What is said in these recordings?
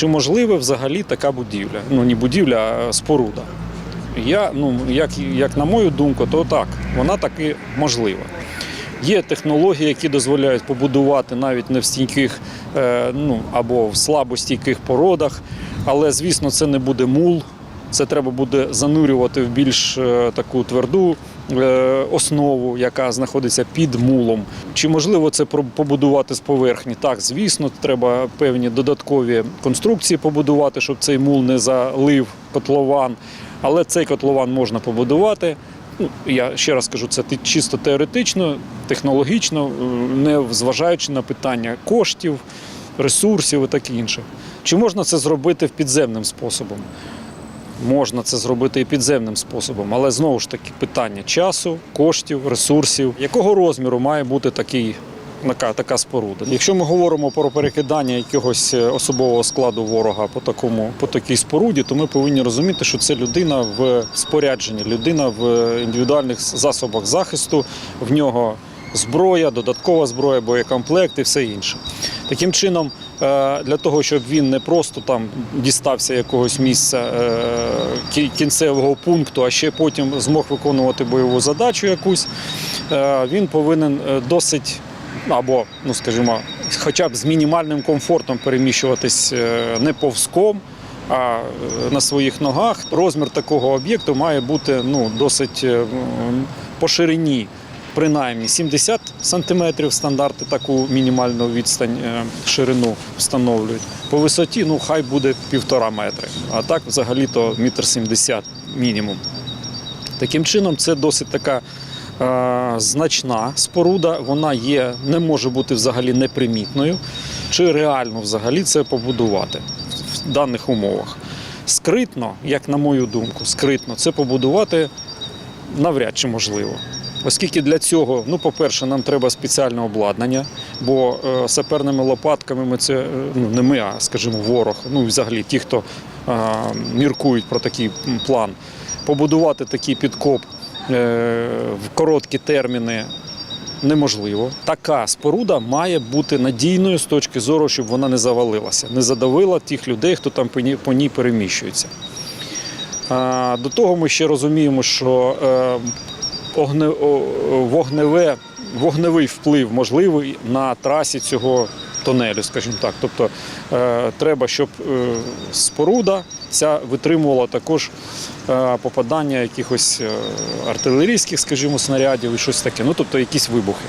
Чи можливе взагалі така будівля? Ну не будівля, а споруда. Я, ну, як, як на мою думку, то так, вона таки можлива. Є технології, які дозволяють побудувати навіть не в стійких е, ну, або в слабостійких породах, але, звісно, це не буде мул. Це треба буде занурювати в більш е, таку тверду е, основу, яка знаходиться під мулом. Чи можливо це побудувати з поверхні? Так, звісно, треба певні додаткові конструкції побудувати, щоб цей мул не залив котлован. Але цей котлован можна побудувати. Ну, я ще раз кажу, це чисто теоретично, технологічно, е, не зважаючи на питання коштів, ресурсів і таке інше. Чи можна це зробити в підземним способом? Можна це зробити і підземним способом, але знову ж таки питання часу, коштів, ресурсів. Якого розміру має бути такий, така, така споруда? Якщо ми говоримо про перекидання якогось е, особового складу ворога по, такому, по такій споруді, то ми повинні розуміти, що це людина в спорядженні, людина в індивідуальних засобах захисту, в нього зброя, додаткова зброя, боєкомплект і все інше. Таким чином, е, для того, щоб він не просто там дістався якогось місця е, кінцевого пункту, а ще потім змог виконувати бойову задачу якусь, е, він повинен досить або, ну скажімо, хоча б з мінімальним комфортом переміщуватись не повзком. А на своїх ногах розмір такого об'єкту має бути ну, досить по ширині принаймні 70 сантиметрів стандарти таку мінімальну відстань е, ширину встановлюють. По висоті ну хай буде півтора метри, а так взагалі-то метр сімдесят мінімум. Таким чином, це досить така е, значна споруда. Вона є, не може бути взагалі непримітною. Чи реально взагалі це побудувати в даних умовах? Скритно, як на мою думку, скритно це побудувати навряд чи можливо. Оскільки для цього, ну, по-перше, нам треба спеціальне обладнання, бо е, саперними лопатками ми це е, ну, не ми, а скажімо, ворог, ну взагалі ті, хто е, міркують про такий план, побудувати такий підкоп е, в короткі терміни неможливо. Така споруда має бути надійною з точки зору, щоб вона не завалилася, не задавила тих людей, хто там по ній, переміщується. До того ми ще розуміємо, що е, вогневе, вогневий вплив можливий на трасі цього тунелю, скажімо так. Тобто е, треба, щоб е, споруда ця витримувала також е, попадання якихось е, артилерійських, скажімо, снарядів і щось таке. Ну, тобто якісь вибухи.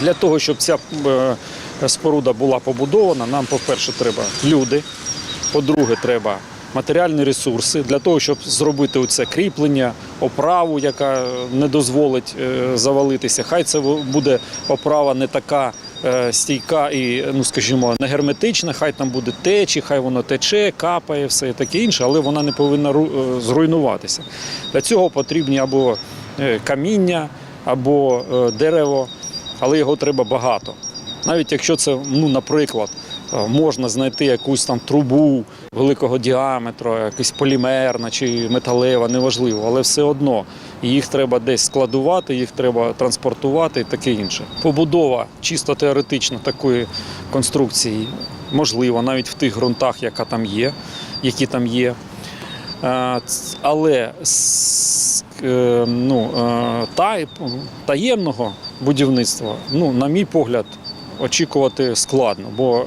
Для того, щоб ця е, споруда була побудована, нам, по-перше, треба люди, по-друге, треба матеріальні ресурси для того, щоб зробити оце кріплення, оправу, яка не дозволить е, завалитися. Хай це буде оправа не така е, стійка і, ну скажімо, не герметична, хай там буде течі, хай воно тече, капає, все таке інше, але вона не повинна е, зруйнуватися. Для цього потрібні або каміння, або дерево, але його треба багато. Навіть якщо це, ну, наприклад, можна знайти якусь там трубу великого діаметру, якась полімерна чи металева, неважливо, але все одно їх треба десь складувати, їх треба транспортувати і таке інше. Побудова чисто теоретично такої конструкції можлива навіть в тих ґрунтах, яка там є, які там є. Е, Але е, ну, е, та- таємного будівництва, ну, на мій погляд, очікувати складно, бо е,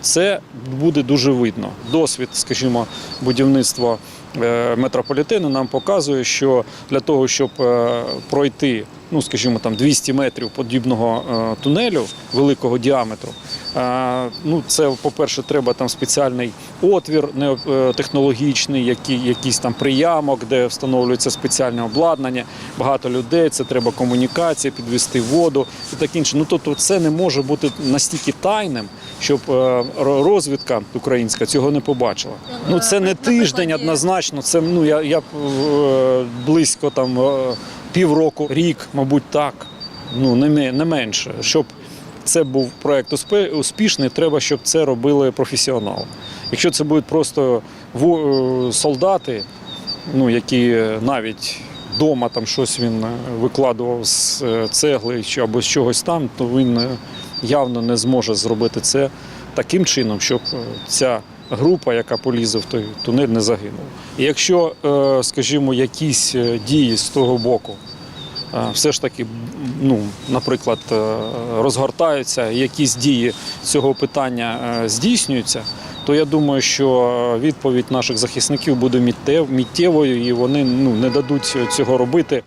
це буде дуже видно. Досвід, скажімо, будівництва е, метрополітену нам показує, що для того, щоб е, пройти, ну скажімо, там 200 метрів подібного е, тунелю великого діаметру, е, ну це, по-перше, треба там спеціальний отвір не- е, технологічний, який, якийсь там приямок, де встановлюється спеціальне обладнання, багато людей, це треба комунікація, підвести воду і таке інше. Ну тобто це не може бути настільки тайним, щоб розвідка українська цього не побачила. Ну це не тиждень однозначно. Це ну я, я близько там півроку, рік, мабуть, так. Ну не, не менше. Щоб це був проект успішний, треба, щоб це робили професіонали. Якщо це будуть просто е, солдати, ну які навіть вдома там щось він е, викладував з е, цегли або з чогось там, то він е, явно не зможе зробити це таким чином, щоб е, ця група, яка полізе в той тунель, не загинула. І якщо, е, скажімо, якісь е, дії з того боку е, все ж таки, ну, наприклад, розгортаються, якісь дії цього питання здійснюються, то я думаю, що відповідь наших захисників буде миттєвою і вони ну, не дадуть цього робити.